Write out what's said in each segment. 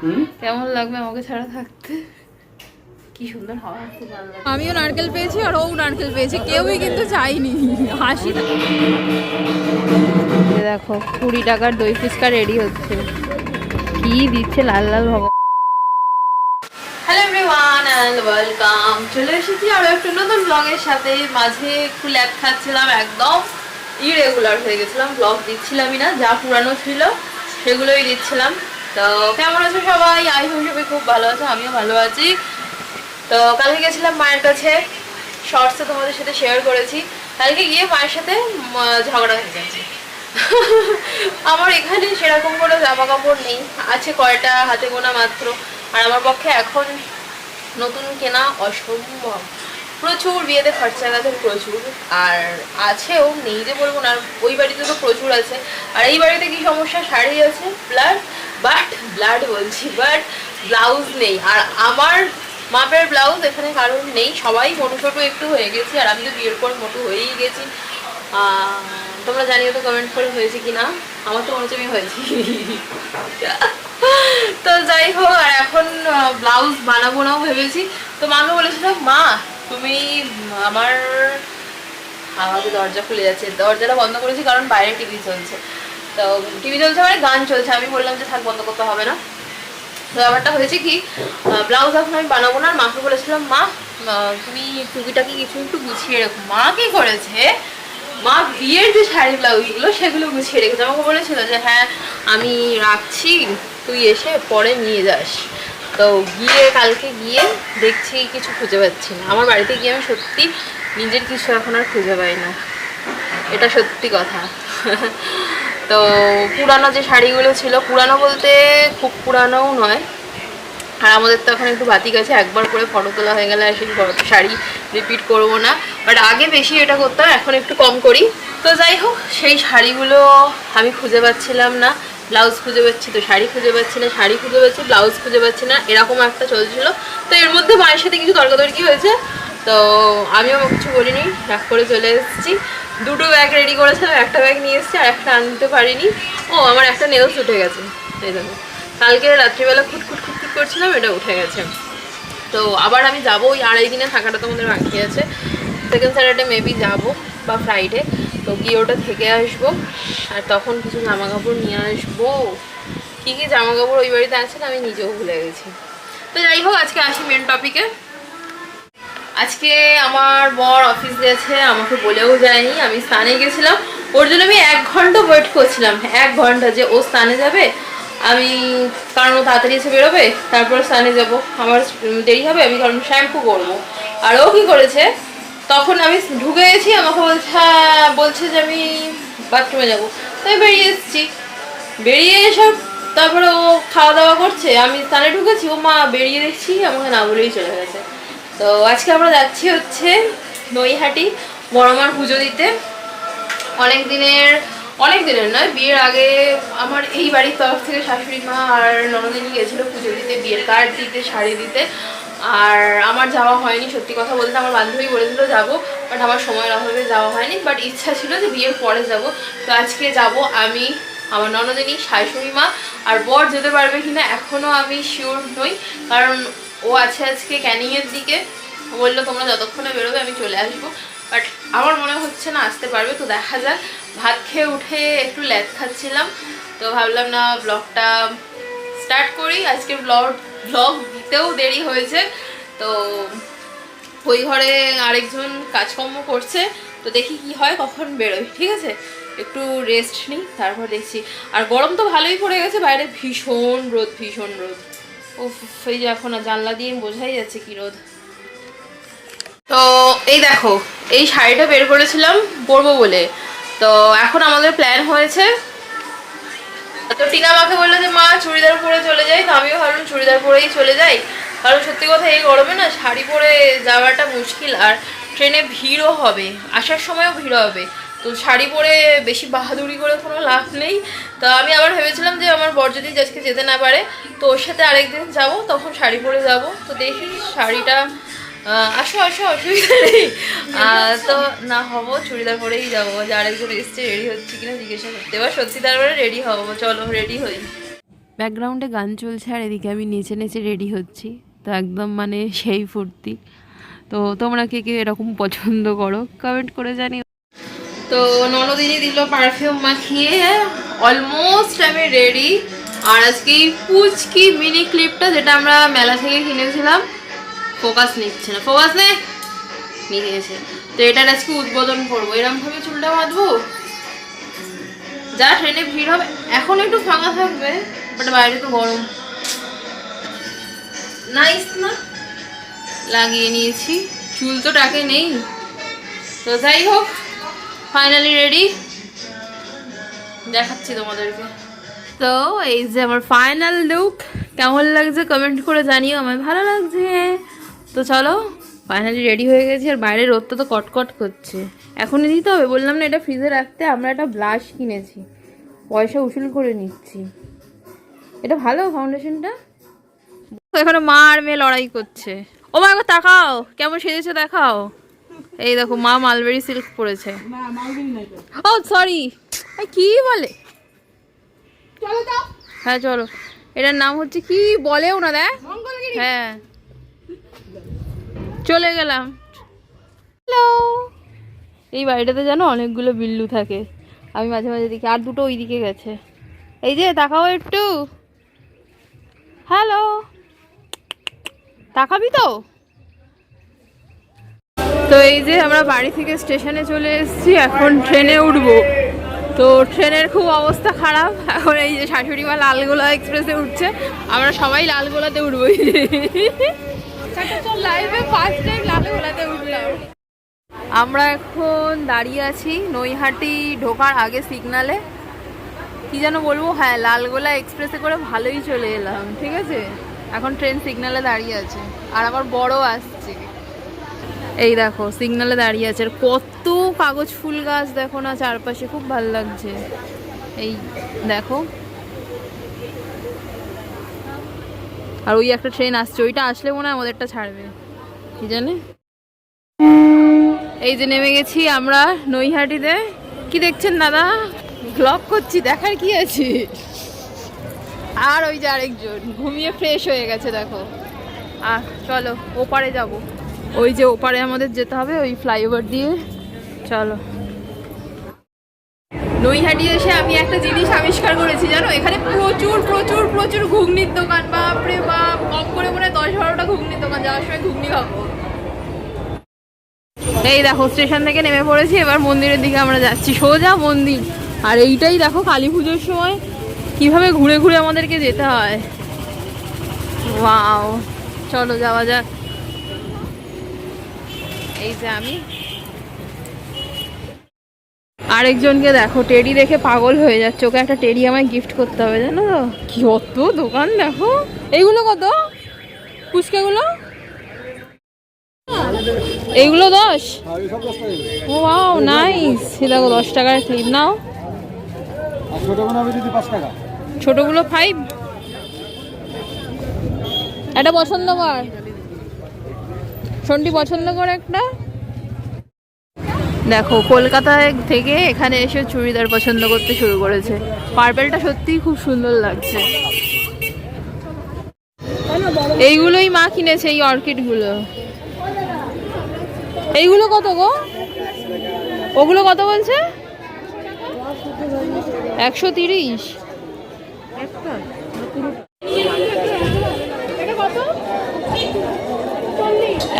হুম? কেমন লাগবে আমাকে ছাড়া থাকতে? কি সুন্দর হাওয়া আমিও নারকেল পেয়েছি আর ও নারকেল পেয়েছে। কেউই কিন্তু চাইনি। হাসি দেখো কুড়ি টাকার দই ফুচকা রেডি হচ্ছে। কি দিচ্ছে লাল লাল ভগবান। হ্যালো এভরিওয়ান অ্যান্ড ওয়েলকাম চলে এসেছি আরও একটা নতুন ব্লগের সাথে। মাঝে একটু ল্যাব খাচ্ছিলাম একদম ইরেগুলার হয়ে গেছিলাম। ব্লগ দিচ্ছিলামই না যা পুরানো ছিল সেগুলোই দিচ্ছিলাম। তো কেমন আছো সবাই? আই হোপ সবাই খুব ভালো আছো, আমিও ভালো আছি। তো কালকে গেছিলাম মায়ের কাছে শর্টসে তোমাদের সাথে শেয়ার করেছি। কালকে গিয়ে মায়ের সাথে ঝগড়া হয়ে গেছে। আমার এখানে সেরকম কোনো জামা কাপড় নেই, আছে কয়টা হাতে গোনা মাত্র। আর আমার পক্ষে এখন নতুন কেনা অসম্ভব। প্রচুর বিয়েতে খরচা গেছে, প্রচুর। আর আছেও, নেই যে বলব না, ওই বাড়িতে তো প্রচুর আছে। আর এই বাড়িতে কি সমস্যা? শাড়ি আছে ব্লাড বাট ব্লাড বলছি বাট ব্লাউজ নেই। আর আমার মাপের ব্লাউজ এখানে কারণ নেই। সবাই মোটো ছোটো একটু হয়ে গেছি, আর আমি তো বিয়ের পর মোটো হয়েই গেছি। তোমরা জানিও তো কমেন্ট করে হয়েছে কি না আমার তো মনে হচ্ছে আমি হয়েছি। তো যাই হোক, আর এখন ব্লাউজ বানাবো নাও ভেবেছি। তো মাকে বলেছিলাম মা, তুমি আমার আমাকে দরজা খুলে যাচ্ছে। দরজাটা বন্ধ করেছি কারণ বাইরে টিভি চলছে। তো টিভি চলছে মানে গান চলছে, আমি বললাম যে থাক, বন্ধ করতে হবে না। তো ব্যাপারটা হয়েছে কি ব্লাউজ এখন আমি বানাবো না, আর মাকে বলেছিলাম, মা তুমি টুকিটাকি কিছু একটু গুছিয়ে রেখো। মা কি করেছে? মা বিয়ের যে শাড়ি ব্লাউজগুলো সেগুলো গুছিয়ে রেখেছে। আমাকে বলেছিল যে হ্যাঁ আমি রাখছি, তুই এসে পরে নিয়ে যাস। তো গিয়ে, কালকে গিয়ে দেখছি কিছু খুঁজে পাচ্ছি না। আমার বাড়িতে গিয়ে আমি সত্যি নিজের কিছু এখন আর খুঁজে পাই না। এটা সত্যি কথা। তো পুরানো যে শাড়িগুলো ছিল, পুরানো বলতে খুব পুরানোও নয়। আর আমাদের তো এখন একটু বাতিক আছে, একবার করে ফটো তোলা হয়ে গেলে আর সেই শাড়ি রিপিট করব না। বাট আগে বেশি এটা করতাম, এখন একটু কম করি। তো যাই হোক, সেই শাড়িগুলো আমি খুঁজে পাচ্ছিলাম না। ব্লাউজ খুঁজে পাচ্ছি তো, শাড়ি খুঁজে পাচ্ছি না, শাড়ি খুঁজে পাচ্ছি ব্লাউজ খুঁজে পাচ্ছি না, এরকম একটা চলছিল। তো এর মধ্যে মায়ের সাথে কিছু তর্কাতর্কি হয়েছে। তো আমিও কিছু বলিনি, রাগ করে চলে এসেছি। দুটো ব্যাগ রেডি করেছিলাম, একটা ব্যাগ নিয়ে এসেছি আর একটা আনতে পারিনি। ও, আমার একটা নেলস উঠে গেছে। এই দেখো, কালকে রাত্রিবেলা খুটখুট খুটখুট করছিলাম, এটা উঠে গেছে। তো আবার আমি যাব, ওই আড়াই দিনে থাকাটা তোমাদের বাকি আছে। সেকেন্ড স্যাটারডে মেবি যাব, বা ফ্রাইডে তো গিয়ে ওটা থেকে আসব, আর তখন কিছু জামা কাপড় নিয়ে আসব। কী কী জামা কাপড় ওই বাড়িতে আছে আমি নিজেও ভুলে গেছি। তো যাই হোক, আজকে আসি মেন টপিকে আজকে আমার বর অফিস গেছে, আমাকে বলেও যায়নি, আমি স্থানে গেছিলাম। ওর জন্য আমি এক ঘণ্টা ওয়েট করছিলাম, এক ঘণ্টা যে ও স্থানে যাবে, আমি কারণ ও তাড়াতাড়ি এসে বেরোবে, তারপর স্থানে যাব। আমার দেরি হবে, আমি কারণ শ্যাম্পু করব। আর ও কী করেছে, তখন আমি ঢুকে গেছি, আমাকে বলছে হ্যাঁ বলছে যে আমি বাথরুমে যাব। তাই বেরিয়ে এসেছি। বেরিয়ে এসব তারপরে ও খাওয়া দাওয়া করছে, আমি স্থানে ঢুকেছি, ও মা বেরিয়ে দেখছি, আমাকে না বলেই চলে গেছে। তো আজকে আমরা যাচ্ছি হচ্ছে নৈহাটি, বড়মার পুজো দিতে। অনেক দিনের অনেক দিনের নয়, বিয়ের আগে আমার এই বাড়ির তরফ থেকে শাশুড়ি মা আর ননদিনী গেছিল পুজো দিতে, বিয়ের কার্ড দিতে, শাড়ি দিতে। আর আমার যাওয়া হয়নি, সত্যি কথা বলতে আমার বান্ধবী বলেছিল যাব বাট আমার সময়ের অভাবে যাওয়া হয়নি। বাট ইচ্ছা ছিল যে বিয়ের পরে যাব। তো আজকে যাব আমি, আমার ননদিনী, শাশুড়ি মা, আর বর যেতে পারবে কিনা এখনও আমি শিওর নই, কারণ ও আছে আজকে ক্যানিংয়ের দিকে। বলল, তোমরা যতক্ষণে বেরোবে আমি চলে আসব। বাট আমার মনে হচ্ছে না আসতে পারবে, তো দেখা যাক। ভাত খেয়ে উঠে একটু ল্যাদ খাচ্ছিলাম, তো ভাবলাম, না ব্লগটা স্টার্ট করি। আজকে ব্লগ ব্লগ দিতেও দেরি হয়েছে। তো ওই ঘরে আরেকজন কাজকর্ম করছে, তো দেখি কি হয়, কখন বেরোয় ঠিক আছে? একটু রেস্ট নিই, তারপর দেখছি। আর গরম তো ভালোই পড়ে গেছে, বাইরে ভীষণ রোদ ভীষণ রোদ। ও এই যে এখন জানলা দিয়ে বোঝাই যাচ্ছে কি রোদ। তো এই দেখো, এই শাড়িটা বের করেছিলাম পরবো বলে। তো এখন আমাদের প্ল্যান হয়েছে, তো টিনা মাকে বলল যে, মা, চুড়িদার পরে চলে যাই। তো আমিও ভাবলাম চুড়িদার পরেই চলে যাই। কারণ সত্যি কথা এই গরমে না শাড়ি পরে যাওয়াটা মুশকিল আর ট্রেনে ভিড়ও হবে, আসার সময়ও ভিড় হবে। তো শাড়ি পরে বেশি বাহাদুরি করে কোনো লাভ নেই। তো আমি আবার ভেবেছিলাম যে আমার বর যদি আজকে যেতে না পারে, তো ওর সাথে আরেকদিন যাব, তখন শাড়ি পরে যাব। তো দেখি শাড়িটা আসো আসো, অসুবিধা নেই। তো না হব, চুড়িদার পরেই যাব। যে আরেকজন এসছে, রেডি হচ্ছে কিনা জিজ্ঞাসা করতে। এবার সত্যি তারপরে রেডি হব, চলো, রেডি হই। ব্যাকগ্রাউন্ডে গান চলছে, আর এদিকে আমি নেচে নেচে রেডি হচ্ছি। তো একদম মানে সেই ফুর্তি। তো তোমরা কে কে এরকম পছন্দ করো কমেন্ট করে জানিও। তো ননদিনী দিল পারফিউম মাখিয়ে অলমোস্ট আমি রেডি আর আজকে এই পুচকি মিনি ক্লিপটা যেটা আমরা মেলা থেকে কিনেছিলাম ফোকাস নিচ্ছে না। ফোকাস নে? নিয়ে নিয়েছে তো এটার আজকে উদ্বোধন করব। এরকম ভাবে চুলটা বাঁধবো? যা ট্রেনে ভিড় হবে। এখন একটু ফাঁকা থাকবে বাট বাইরে তো গরম। নাইস না? লাগিয়ে নিয়েছি। চুল তো টাকে নেই। তো যাই হোক ফাইনালি রেডি দেখাচ্ছি তোমাদেরকে। তো এই যে আমার ফাইনাল লুক কেমন লাগছে কমেন্ট করে জানিও আমার ভালো লাগছে। তো চলো ফাইনালি রেডি হয়ে গেছি আর বাইরে রোদটা তো কটকট করছে। এখনই দিতে হবে বললাম না এটা ফ্রিজে রাখতে আমরা একটা ব্লাশ কিনেছি। পয়সা উসুল করে নিচ্ছি। এটা ভালো ফাউন্ডেশনটা এখানে মা আর মেয়ে লড়াই করছে। ও মা একবার তাকাও কেমন সেজেছে দেখাও। এই দেখো মা মালবেরি সিল্ক পরেছে। ও সরি কি বলে? হ্যাঁ চলো। এটার নাম হচ্ছে কি বলেও না দেখ। হ্যাঁ। চলে গেলাম। হ্যালো। এই বাড়িটাতে জানো অনেকগুলো বিল্লু থাকে। আমি মাঝে মাঝে দেখি আর দুটো ওইদিকে গেছে। এই যে তাকাও একটু। হ্যালো। তাকাবি তো? তো এই যে আমরা বাড়ি থেকে স্টেশনে চলে এসেছি, এখন ট্রেনে উঠবো। তো ট্রেনের খুব অবস্থা খারাপ। এখন এই যে শাশুড়ি মা লালগোলা এক্সপ্রেসে উঠছে, আমরা সবাই লালগোলাতে উঠবো লাইভে ফার্স্ট লালগোলাতে উঠলাম। আমরা এখন দাঁড়িয়ে আছি নৈহাটি ঢোকার আগে সিগনালে কি যেন বলব হ্যাঁ লালগোলা এক্সপ্রেসে করে ভালোই চলে এলাম, ঠিক আছে? এখন ট্রেন সিগনালে দাঁড়িয়ে আছে। আর আমার বড় আসছে। এই দেখো সিগনালে দাঁড়িয়ে আছে। আর কত কাগজ ফুল গাছ দেখো না, চারপাশে খুব ভালো লাগছে। এই দেখো। আর ওই একটা ট্রেন আসছে, ওইটা আসলে মনে হয় আমাদেরটা ছাড়বে। কি জানে? এই যে নেমে গেছি আমরা নৈহাটিতে। কি দেখছেন দাদা? ব্লগ করছি, দেখার কি আছে? আর ওই যে আরেকজন, ঘুমিয়ে ফ্রেশ হয়ে গেছে, দেখো। আহ, চলো, ওপারে যাব। ওই যে ওপারে আমাদের যেতে হবে, ওই ফ্লাইওভার দিয়ে। চলো। নৈহাটি এসে আমি একটা জিনিস আবিষ্কার করেছি, জানো? এখানে প্রচুর প্রচুর প্রচুর ঘুগনির দোকান। বাপরে বাপ, কম করে মনে দশ বারোটা ঘুগনির দোকান, যাওয়ার সময় ঘুগনি খাব। এই দেখো, স্টেশন থেকে নেমে পড়েছি, এবার মন্দিরের দিকে আমরা যাচ্ছি। সোজা মন্দির। আর এইটাই দেখো, কালী পুজোর সময় কীভাবে ঘুরে ঘুরে আমাদেরকে যেতে হয়। চলো, যাওয়া যাক। এই যে আমি। আরেকজনকে দেখো, টেডি দেখে পাগল হয়ে যাচ্ছে। ওকে একটা টেডি আমায় গিফট করতে হবে, জানো? তো কি অত দোকান, দেখো। এইগুলো কত? ফুচকাগুলো? এইগুলো দশ? ও ওয়াও নাইস দেখো, দশ টাকার ক্লিপ নাও। ছোটগুলো ফাইভ একটা পছন্দ কর। শোনটি পছন্দ করে একটা। দেখো কলকাতায় থেকে এখানে এসে চুড়িদার পছন্দ করতে শুরু করেছে। পার্পেলটা সত্যিই খুব সুন্দর লাগছে। এইগুলোই মা কিনেছে এই অর্কিডগুলো। এইগুলো কত গো? ওগুলো কত বলছে? একশো তিরিশ।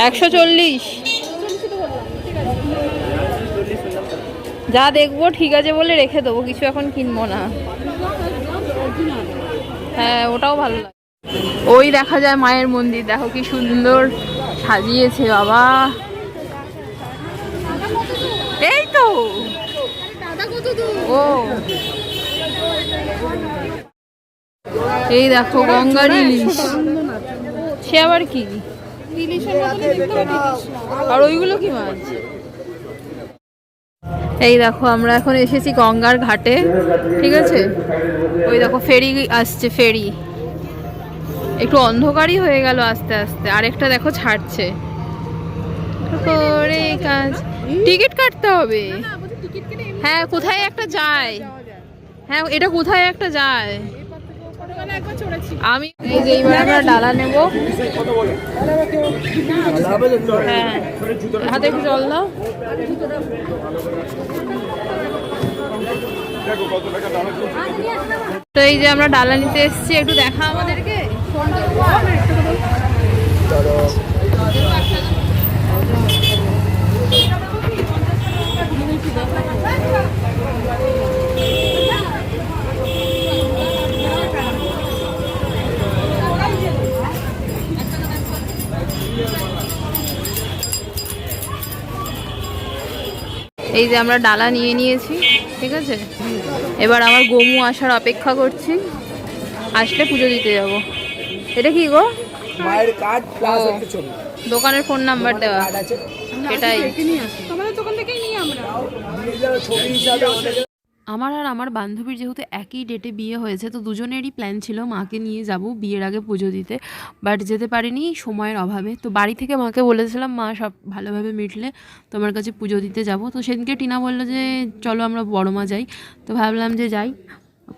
একশো চল্লিশ। যা দেখব ঠিক আছে বলে রেখে দেবো, কিছু এখন কিনবো না। হ্যাঁ ওটাও ভালো লাগে। ওই দেখা যায় মায়ের মন্দির, দেখো কি সুন্দর সাজিয়েছে, বাবা। এই তো। ও। এই দেখো গঙ্গার ইলিশ সে আবার কি? আর ওইগুলো কি মাছ? এই দেখো আমরা এখন এসেছি গঙ্গার ঘাটে ঠিক আছে? ওই দেখো ফেরি আসছে ফেরি। একটু অন্ধকারই হয়ে গেল আস্তে আস্তে। আরেকটা দেখো ছাড়ছে। করে কাজ। টিকিট কাটতে হবে। হ্যাঁ কোথায় একটা যায়। হ্যাঁ এটা কোথায় একটা যায়? আমি এই যে এইবার আমরা ডালা নেব। হ্যাঁ। হাতে একটু জল দাও। তো এই যে আমরা ডালা নিতে এসেছি, একটু দেখা আমাদেরকে। এই যে আমরা ডালা নিয়ে নিয়েছি ঠিক আছে? এবার আমার গোমু আসার অপেক্ষা করছি। আসলে পুজো দিতে যাব। এটা কি গো? মায়ের কার্ড প্লাস একটা ছবি। দোকানের ফোন নাম্বার দেওয়া। কার্ড আছে? এটাই। দিয়ে যাবে ছবি হিসাবে আমার আর আমার বান্ধবীর যেহেতু একই ডেটে বিয়ে হয়েছে, তো দুজনেরই প্ল্যান ছিল মাকে নিয়ে যাব বিয়ের আগে পুজো দিতে। বাট যেতে পারিনি সময়ের অভাবে। তো বাড়ি থেকে মাকে বলেছিলাম, মা, সব ভালোভাবে মিটলে তোমার কাছে পুজো দিতে যাব। তো সেদিনকে টিনা বলল যে, চলো আমরা বড় মা যাই। তো ভাবলাম যে যাই।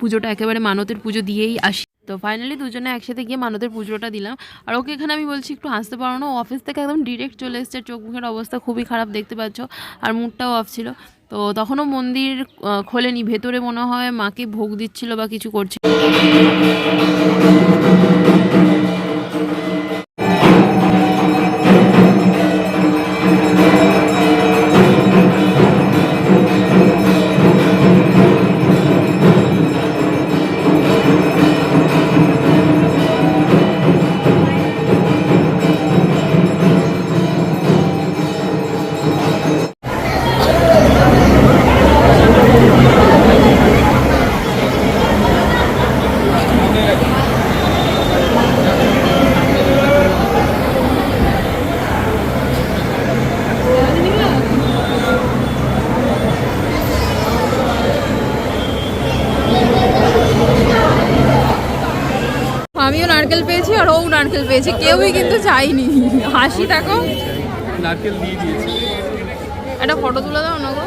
পুজোটা একেবারে মানতের পুজো দিয়েই আসি। তো ফাইনালি দুজনে একসাথে গিয়ে মানতের পুজোটা দিলাম। আর ওকে এখানে আমি বলছি, একটু হাসতে পারো না অফিস থেকে একদম ডিরেক্ট চলে এসছে। চোখ মুখের অবস্থা খুবই খারাপ, দেখতে পাচ্ছ? আর মুডটাও অফ ছিল। তো তখনও মন্দির খোলেনি। ভেতরে মনে হয় মাকে ভোগ দিচ্ছিল বা কিছু করছিল। নারকেল পেয়েছি কেউই কিন্তু চাইনি। হাসি দেখো। নারকেল দিয়ে দিয়েছি। একটা ফটো তুলে দাও না গো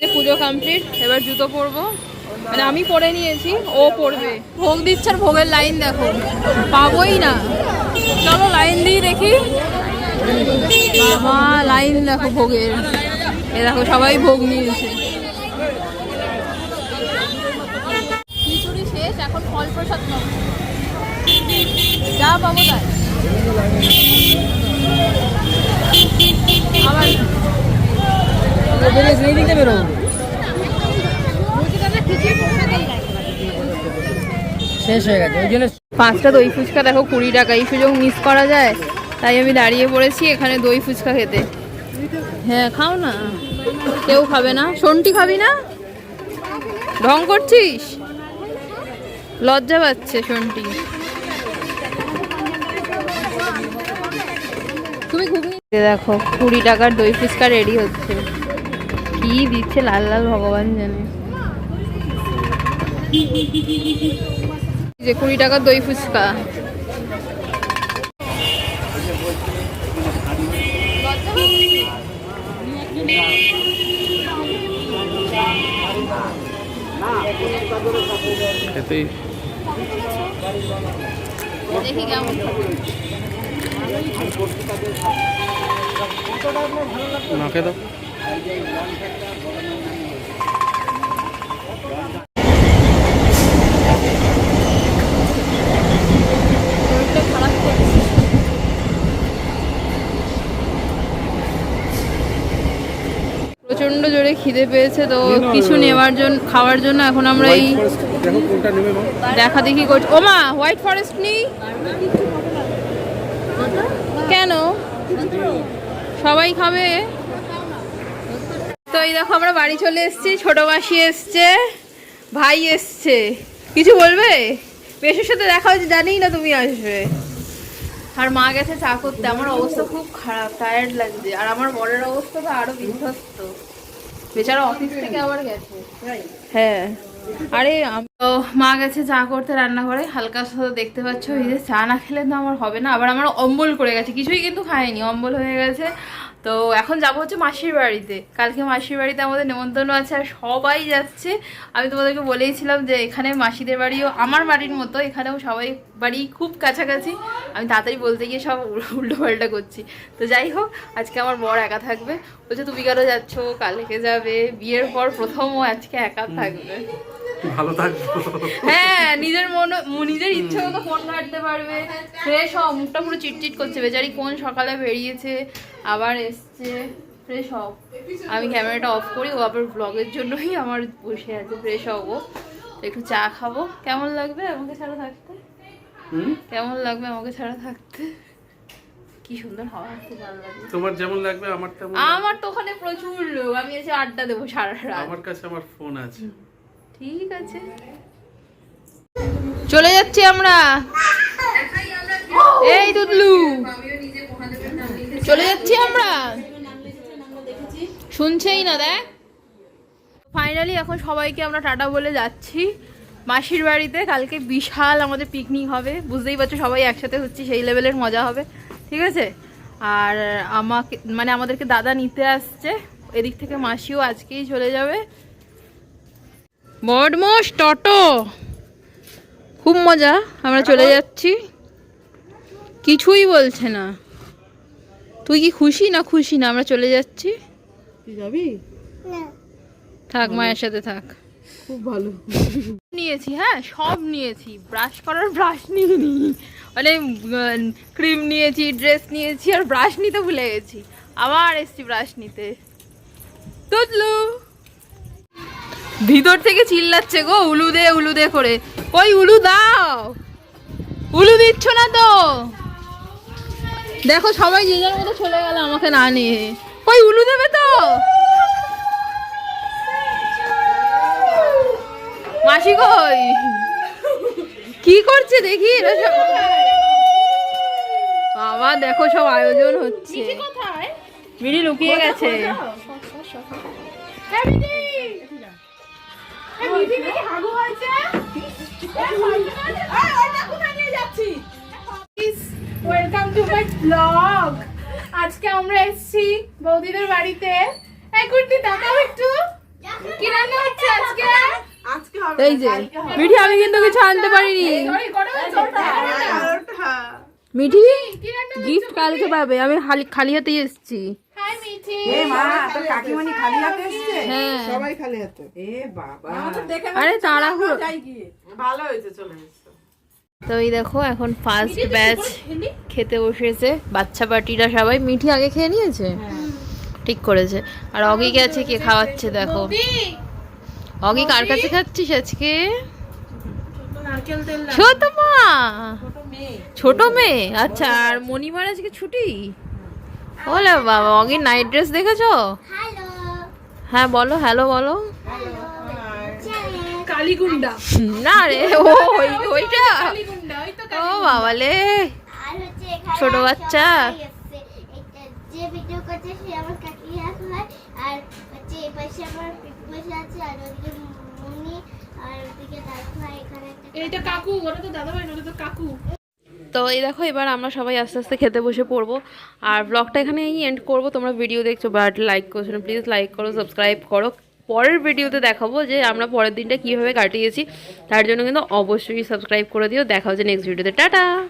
যে পুজো কমপ্লিট এবার জুতো পরবো। মানে আমি পরে নিয়েছি ও পরবে। ভোগ দিচ্ছে আর ভোগের লাইন দেখো। পাবোই না। চলো লাইন দিয়ে দেখি। বাবা লাইন দেখো ভোগের। এ দেখো সবাই ভোগ নিয়েছে। খিচুড়ি শেষ এখন ফল প্রসাদ যা পাবো তাই। শেষ হয়ে গেছে ওই জন্য পাঁচটা দই ফুচকা দেখো কুড়ি টাকা এই সুযোগ মিস করা যায়। তাই আমি দাঁড়িয়ে পড়েছি এখানে দই ফুচকা খেতে। হ্যাঁ খাও না। কেউ খাবে না। শন্টি খাবি না? ঢং করছিস? লজ্জা পাচ্ছে শন্টি দেখো কুড়ি টাকার দই ফুচকা রেডি হচ্ছে। কি দিচ্ছে লাল লাল ভগবান জানে। যে কুড়ি টাকার দই ফুচকা। দেখি কেমন দাও। প্রচণ্ড জোরে খিদে পেয়েছে তো কিছু নেওয়ার জন্য খাওয়ার জন্য এখন আমরা এই দেখো দেখা দেখি করছি। ও মা হোয়াইট ফরেস্ট নেই। কেন? সবাই খাবে? তো এই দেখো, আমরা বাড়ি চলে এসেছি, ছোট মাসি এসছে, ভাই এসছে। কিছু বলবে? পেশের সাথে দেখা হয়েছে জানি না তুমি আসবে। আর মা গেছে চা করতে। আমার অবস্থা খুব খারাপ টায়ার্ড লাগছে। আর আমার বরের অবস্থা তো আরও বিধ্বস্ত। বেচারা অফিস থেকে আবার গেছে। হ্যাঁ। আরে তো মা গেছে চা করতে রান্না করে হালকা সাথে দেখতে পাচ্ছ এই যে চা না খেলে তো আমার হবে না। আবার আমার অম্বল করে গেছে। কিছুই কিন্তু খায়নি। অম্বল হয়ে গেছে। তো এখন যাব হচ্ছে মাসির বাড়িতে। কালকে মাসির বাড়িতে আমাদের নেমন্তন্ন আছে আর সবাই যাচ্ছে। আমি তোমাদেরকে বলেইছিলাম যে এখানে মাসিদের বাড়িও আমার বাড়ির মতো, এখানেও সবাই বাড়ি খুব কাছাকাছি। আমি তাড়াতাড়ি বলতে গিয়ে সব উল্টো পাল্টা করছি। তো যাই হোক, আজকে আমার বর একা থাকবে। বলছে, তুমি কেন যাচ্ছ? কালকে যাবে। বিয়ের পর প্রথম ও আজকে একা থাকবে। ভালো থাকব। হ্যাঁ নিজের মন নিজের ইচ্ছে মতো ফোন ঘাটতে পারবে। ফ্রেশ হও মুখটা পুরো চিটচিট করছে বেচারি কোন সকালে বেরিয়েছে আবার এসছে। ফ্রেশ হও আমি ক্যামেরাটা অফ করি ও আবার ব্লগের জন্যই আমার বসে আছে। ফ্রেশ হব একটু চা খাব। কেমন লাগবে আমাকে ছাড়া থাকতে? কেমন লাগবে আমাকে ছাড়া থাকতে? কি সুন্দর হাওয়া। তোমার যেমন লাগবে আমার তেমন আমার তো ওখানে প্রচুর লোক। আমি এসে আড্ডা দেবো সারা রাত। আমার কাছে আমার ফোন আছে। ঠিক আছে। চলে যাচ্ছি আমরা। এই দুদলু চলে যাচ্ছি আমরা। শুনছেই না, দেখ। ফাইনালি এখন সবাইকে আমরা টাটা বলে যাচ্ছি। মাসির বাড়িতে কালকে বিশাল আমাদের পিকনিক হবে। বুঝতেই পারছ, সবাই একসাথে হচ্ছে সেই লেভেলের মজা হবে। ঠিক আছে? আর আমাকে মানে আমাদেরকে দাদা নিতে আসছে। এদিক থেকে মাসিও আজকেই চলে যাবে। বডমোস টটো। খুব মজা আমরা চলে যাচ্ছি। কিছুই বলছে না। তুই কি খুশি না খুশি না? আমরা চলে যাচ্ছি। তুই যাবি? থাক মায়ের সাথে থাক। খুব ভালো। নিয়েছি হ্যাঁ সব নিয়েছি। ব্রাশ করার ব্রাশ নিয়ে নি মানে ক্রিম নিয়েছি ড্রেস নিয়েছি আর ব্রাশ নিতে ভুলে গেছি। আবার এসছি ব্রাশ নিতে। তুতলু ভিতর থেকে চিল্লাচ্ছে গো উলু দে উলু দে করে। কই উলু দাও। উলু দিচ্ছ না তো? দেখো সবাই যে যার মতো চলে গেল আমাকে না নিয়ে। কই উলু দেবে তো? মাসি কই? কি করছে দেখি এরা সব বাবা দেখো সব আয়োজন হচ্ছে। মিনি লুকিয়ে গেছে। ওয়েলকাম টু মাই ব্লগ আজকে আমরা এসেছি বৌদিদের বাড়িতে। এই কুর্তি দেখাও একটু। কি রান্না হচ্ছে আজকে? এই যে মিঠি আমি কিন্তু কিছু আনতে পারিনি। ওটা? মিঠি গিফট কালকে পাবে। আমি খালি খালি হাতে এসছে। হ্যাঁ। সবাই খালি হাতে। এ বাবা। আরে তাড়াহুড়ো। ভালো হয়েছে চলে এসছো। তো এই দেখো এখন ফার্স্ট ব্যাচ খেতে বসেছে। বাচ্চা পার্টিরা সবাই মিঠি আগে খেয়ে নিয়েছে? ঠিক করেছে। আর অগি গেছে কে খাওয়াচ্ছে দেখো। অগি। কার কাছে খাচ্ছিস আজকে? ছোট মা। ছোট মেয়ে? আচ্ছা আর মণিমার আজকে ছুটি? বলে বাবা অগি নাইট ড্রেস দেখেছ? হ্যাঁ বলো হ্যালো বলো। কালীগুন্ডা। না রে ও ওই- ওইটা। ও বাবালে ছোট বাচ্চা। ভাই আছে। এটা যে ভিডিও করছে সে আমার কাকি হয়। আর হচ্ছে এই পাশে আমার পিপু বসে আছে আর ওদিকে আর ওদিকে দাদু ভাই এখানে এইটা কাকু। ওটা তো দাদা ভাই ওটা তো কাকু। তো এই দেখো, এবার আমরা সবাই আস্তে আস্তে খেতে বসে পড়ব। আর ব্লগটা এখানেই এন্ড করব, তোমরা ভিডিও দেখছ বাট লাইক করছ না প্লিজ লাইক করো সাবস্ক্রাইব করো। পরের ভিডিওতে দেখাবো যে আমরা পরের দিনটা কীভাবে কাটিয়েছি, তার জন্য কিন্তু অবশ্যই সাবস্ক্রাইব করে দিও। দেখা হচ্ছে নেক্সট ভিডিওতে টাটা!